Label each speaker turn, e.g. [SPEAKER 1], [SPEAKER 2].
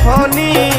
[SPEAKER 1] এখনই